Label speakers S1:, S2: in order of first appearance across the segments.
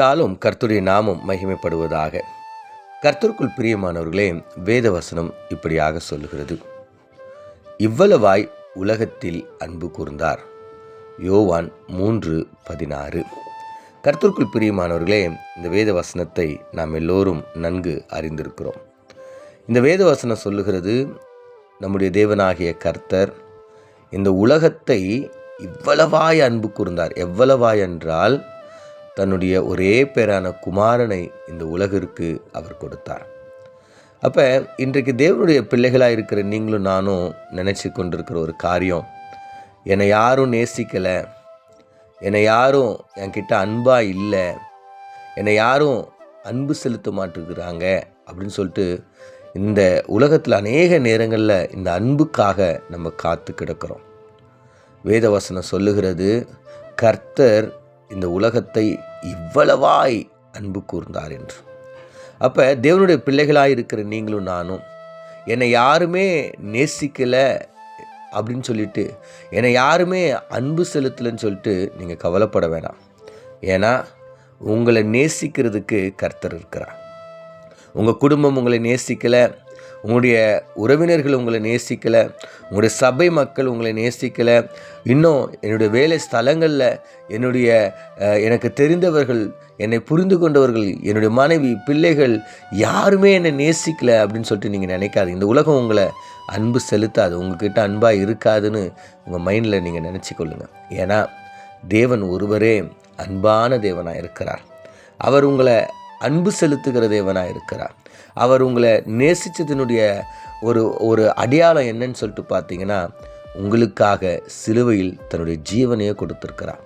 S1: ஷாலும் கர்த்தருடைய நாமம் மகிமைப்படுவதாக. கர்த்தருக்குள் பிரியமானவர்களே வேத வசனம் இப்படியாக சொல்லுகிறது. இவ்வளவாய் உலகத்தில் அன்பு கூர்ந்தார். யோவான் மூன்று பதினாறு. கர்த்தருக்குள் பிரியமானவர்களே இந்த வேத வசனத்தை நாம் எல்லோரும் நன்கு அறிந்திருக்கிறோம். இந்த வேத வசனம் சொல்லுகிறது நம்முடைய தேவனாகிய கர்த்தர் இந்த உலகத்தை இவ்வளவாய் அன்பு கூர்ந்தார். எவ்வளவாய் என்றால் தன்னுடைய ஒரே பேரான குமாரனை இந்த உலகிற்கு அவர் கொடுத்தார். அப்போ இன்றைக்கு தேவனுடைய பிள்ளைகளாக இருக்கிற நீங்களும் நானும் நினச்சி கொண்டிருக்கிற ஒரு காரியம் என்னை யாரும் நேசிக்கலை என்னை யாரும் என்கிட்ட அன்பாக இல்லை என்னை யாரும் அன்பு செலுத்த மாட்டேங்கிறாங்க அப்படின்னு சொல்லிட்டு இந்த உலகத்தில் அநேக நேரங்களில் இந்த அன்புக்காக நம்ம காத்து கிடக்கிறோம். வேதவசனம் சொல்லுகிறது கர்த்தர் இந்த உலகத்தை இவ்வளவாய் அன்பு கூர்ந்தார் என்று. அப்போ தேவனுடைய பிள்ளைகளாக இருக்கிற நீங்களும் நானும் என்னை யாருமே நேசிக்கலை அப்படின்னு சொல்லிட்டு என்னை யாருமே அன்பு செலுத்தலைன்னு சொல்லிட்டு நீங்கள் கவலைப்பட வேணாம். ஏன்னா உங்களை நேசிக்கிறதுக்கு கர்த்தர் இருக்கிறார். உங்கள் குடும்பம் உங்களை நேசிக்கலை உங்களுடைய உறவினர்கள் உங்களை நேசிக்கலை உங்களுடைய சபை மக்கள் உங்களை நேசிக்கலை இன்னும் என்னுடைய வேலை ஸ்தலங்களில் என்னுடைய எனக்கு தெரிந்தவர்கள் என்னை புரிந்து கொண்டவர்கள் என்னுடைய மனைவி பிள்ளைகள் யாருமே என்னை நேசிக்கலை அப்படின்னு சொல்லிட்டு நீங்கள் நினைக்காது இந்த உலகம் உங்களை அன்பு செலுத்தாது உங்ககிட்ட அன்பாக இருக்காதுன்னு உங்கள் மைண்டில் நீங்கள் நினச்சி கொள்ளுங்கள் ஏன்னா தேவன் ஒருவரே அன்பான தேவனாக இருக்கிறார். அவர் உங்களை அன்பு செலுத்துகிற தேவனாக இருக்கிறார் அவர் உங்களை நேசித்ததினுடைய ஒரு ஒரு அடையாளம் என்னன்னு சொல்லிட்டு பார்த்தீங்கன்னா உங்களுக்காக சிலுவையில் தன்னுடைய ஜீவனையே கொடுத்துருக்கிறார்.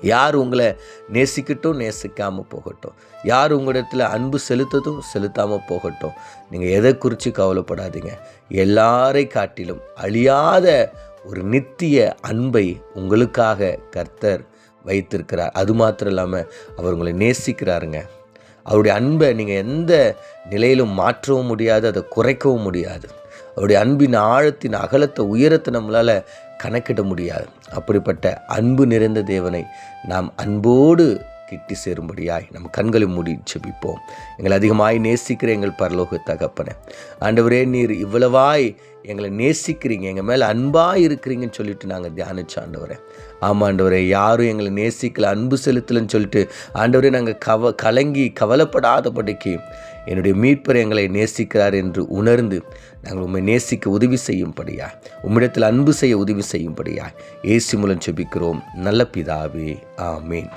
S1: யார் உங்களை நேசிக்கட்டும் நேசிக்காமல் போகட்டும். யார் உங்களிடத்தில் அன்பு செலுத்ததும் செலுத்தாமல் போகட்டும். நீங்கள் எதை குறித்து கவலைப்படாதீங்க. எல்லாரை காட்டிலும் அழியாத ஒரு நித்திய அன்பை உங்களுக்காக கர்த்தர் வைத்திருக்கிறார். அது மாத்திரம் இல்லாமல் அவர் உங்களை நேசிக்கிறாருங்க. அவருடைய அன்பை நீங்கள் எந்த நிலையிலும் மாற்றவும் முடியாது அதை குறைக்கவும் முடியாது. அவருடைய அன்பின் ஆழத்தின் அகலத்தை உயரத்தை நம்மளால் கணக்கிட முடியாது. அப்படிப்பட்ட அன்பு நிறைந்த தேவனை நாம் அன்போடு கிட்டி சேரும்படியாய் நம் கண்களை மூடி செபிப்போம் எங்களை அதிகமாய் நேசிக்கிற எங்கள் பரலோக தகப்பனே. ஆண்டவரே நீர் இவ்வளவாய் எங்களை நேசிக்கிறீங்க எங்கள் மேலே அன்பாக இருக்கிறீங்கன்னு சொல்லிட்டு நாங்கள் தியானிச்ச ஆண்டவரே. ஆமாம் ஆண்டவரே யாரும் எங்களை நேசிக்கல அன்பு செலுத்தலைன்னு சொல்லிட்டு ஆண்டவரே நாங்கள் கவ கலங்கி கவலைப்படாதபடிக்கு என்னுடைய மீட்பர் எங்களை நேசிக்கிறார் என்று உணர்ந்து நாங்கள் உண்மை நேசிக்க உதவி செய்யும்படியா உம்மிடத்தில் அன்பு செய்ய உதவி செய்யும்படியா ஏசி மூலம் செபிக்கிறோம் நல்ல பிதாவே ஆமேன்.